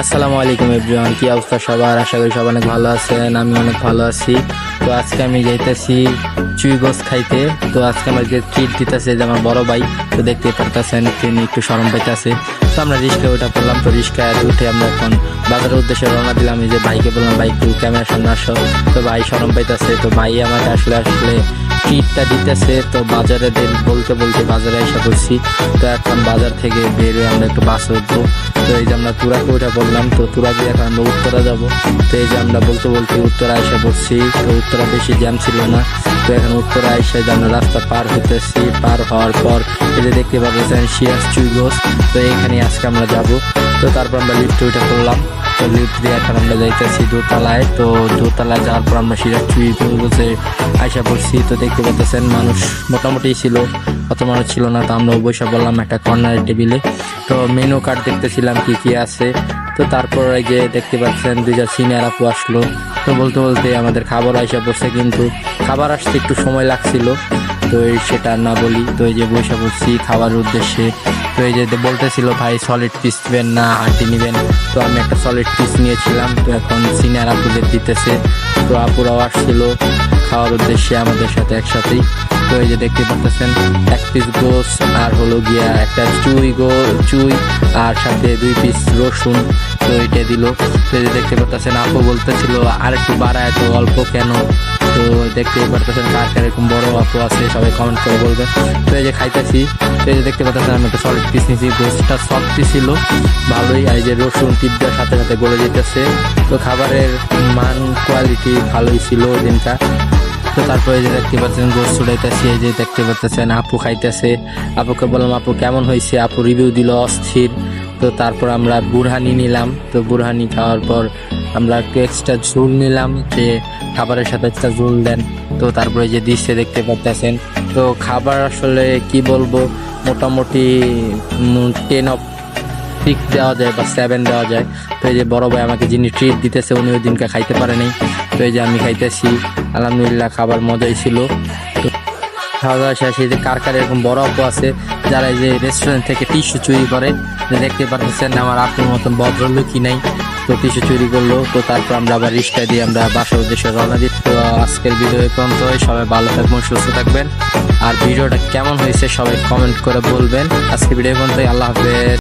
আসসালামু আলাইকুম এভরিওয়ান কি অবস্থা সবার? আশা করি সবাই অনেক ভালো আছেন আমি অনেক ভালো আছি। তো আজকে আমি যাইতেছি চুই গোস খাইতে। তো আজকে আমাকে ট্রিট দিতেছে যে আমার বড় ভাই, তো দেখতে পারতেছেন, তিনি একটু সরম পাইতেছে। তো আমরা রিস্কা ওটা পড়লাম তো রিস্কায় উঠে আমরা এখন বাজারের উদ্দেশ্যে রওনা দিলাম। এই যে ভাইকে বললাম, ভাই, একটু ক্যামেরার সামনে আসো। তো ভাই সরম পাইতেছে, তো ভাই আমাকে আসলে আসলে ট্রিটটা দিতেছে। তো বাজারে বলতে বলতে বাজারে এসে পড়ছি। তো এখন বাজার থেকে বের হয়ে আমরা একটু বাসে উঠবো। তো এই যে আমরা তুরাকে ওটা বললাম, তো তুরা দিয়ে এখন আমরা উত্তরা যাব। তো এই যে আমরা বলতে বলতে উত্তরা এসে পড়ছি, তো উত্তরা বেশি জ্যাম ছিল না। তো এখন উত্তরা এসে যে আমরা রাস্তা পার হতেছি পার হওয়ার পর এই যে দেখতে পাচ্ছেন শিয়াস চুইগোস তো এখানে আজকে আমরা যাব। তো তারপর আমরা লিফ্ট ওইটা করলাম তো লিফট দিয়ে এখন আমরা যাইতেছি দোতলায়। তো দোতলায় যাওয়ার পর আমরা সিরাজ চুরি চুইগোসে আইসা পড়ছি। তো দেখতে পাচ্ছেন মানুষ মোটামুটি ছিল, অত মানুষ ছিল না। তো আমরা বসে বললাম একটা কর্নারের টেবিলে তো মেনু কার্ড দেখতেছিলাম কি কি আছে। তো তারপর এই যে দেখতে পাচ্ছেন দুই দুইটা সিনিয়র আপু আসলো। তো বলতে বলতে আমাদের খাবার আইসা পড়ছে কিন্তু খাবার আসতে একটু সময় লাগছিল। তো সেটা না বলি, তো এই যে বসে পড়ছি খাওয়ার উদ্দেশ্যে, তো এই যে বলতেছিল, ভাই সলিড পিস নেবেন না হাড্ডি নেবেন। তো আমি একটা সলিড পিস নিয়েছিলাম, তো এখন সিনিয়র আপুদের দিতেছে, তো আপুরাও আসছিল খাওয়ার উদ্দেশ্যে আমাদের সাথে একসাথেই। তো এই যে দেখতে পাচ্ছেন, এক পিস গোস, আর হলো গিয়া একটা চুই গো, চুই, আর সাথে দুই পিস রসুন, তো এটা দিল। তো এই যে দেখতে পাচ্ছেন, আপু বলতেছিল, আর একটু বাড়ায় তো অল্প কেন? তো দেখতে পারতেছেন কার কার এরকম বড় আপু আছে, সবাই কমেন্ট করে বলবেন। তো এই যে খাইতেছি, তো এই যে দেখতে পাচ্ছেন আমি একটা সলিড পিস নিয়েছি গোসটা সফটই ছিল, ভালোই এই যে রসুন টিপ দেওয়ার সাথে সাথে গলে যেতেছে। তো খাবারের মান কোয়ালিটি ভালোই ছিল ওই দিনটা। তো তারপরে যে দেখতে পাচ্ছেন গোস ছুটাইতেছি এই যে দেখতে পাচ্ছেন আপু খাইতেছে। আপুকে বললাম, আপু, কেমন হয়েছে আপু রিভিউ দিল অস্থির। তো তারপর আমরা বুরহানি নিলাম। তো বুরহানি খাওয়ার পর আমরা একটু এক্সট্রা ঝুল নিলাম, যে খাবারের সাথে একটা ঝুল দেন। তো তারপরে যে দৃশ্যে দেখতে পাচ্ছেন তো খাবার আসলে কি বলব, মোটামুটি টেন অফ সিক্স দেওয়া যায় বা সেভেন দেওয়া যায়। তো এই যে বড় ভাই আমাকে যিনি ট্রিট দিতেছে, উনি ওই দিনকে খাইতে পারে নাই। তো এই যে আমি খাইতেছি, আলহামদুলিল্লাহ খাবার মজাই ছিল। তো খাওয়া দাওয়া শেষে যে কার কার এরকম বড় আপু আছে, যারা এই যে রেস্টুরেন্ট থেকে টিস্যু চুরি করে দেখতে পাচ্ছেন আমার আপুর মতন ভদ্রলোকই নাই। তো কিছু চুরি করল। তো তারপর আমরা আবার রিক্সা দিয়ে আমরা বাসার উদ্দেশ্যে রওনা দিই। তো আজকের ভিডিও পর্যন্ত সবাই ভালো থাকবেন, সুস্থ থাকবেন। আর ভিডিওটা কেমন হয়েছে সবাই কমেন্ট করে বলবেন। আজকে ভিডিও পর্যন্ত আল্লাহ হাফেজ।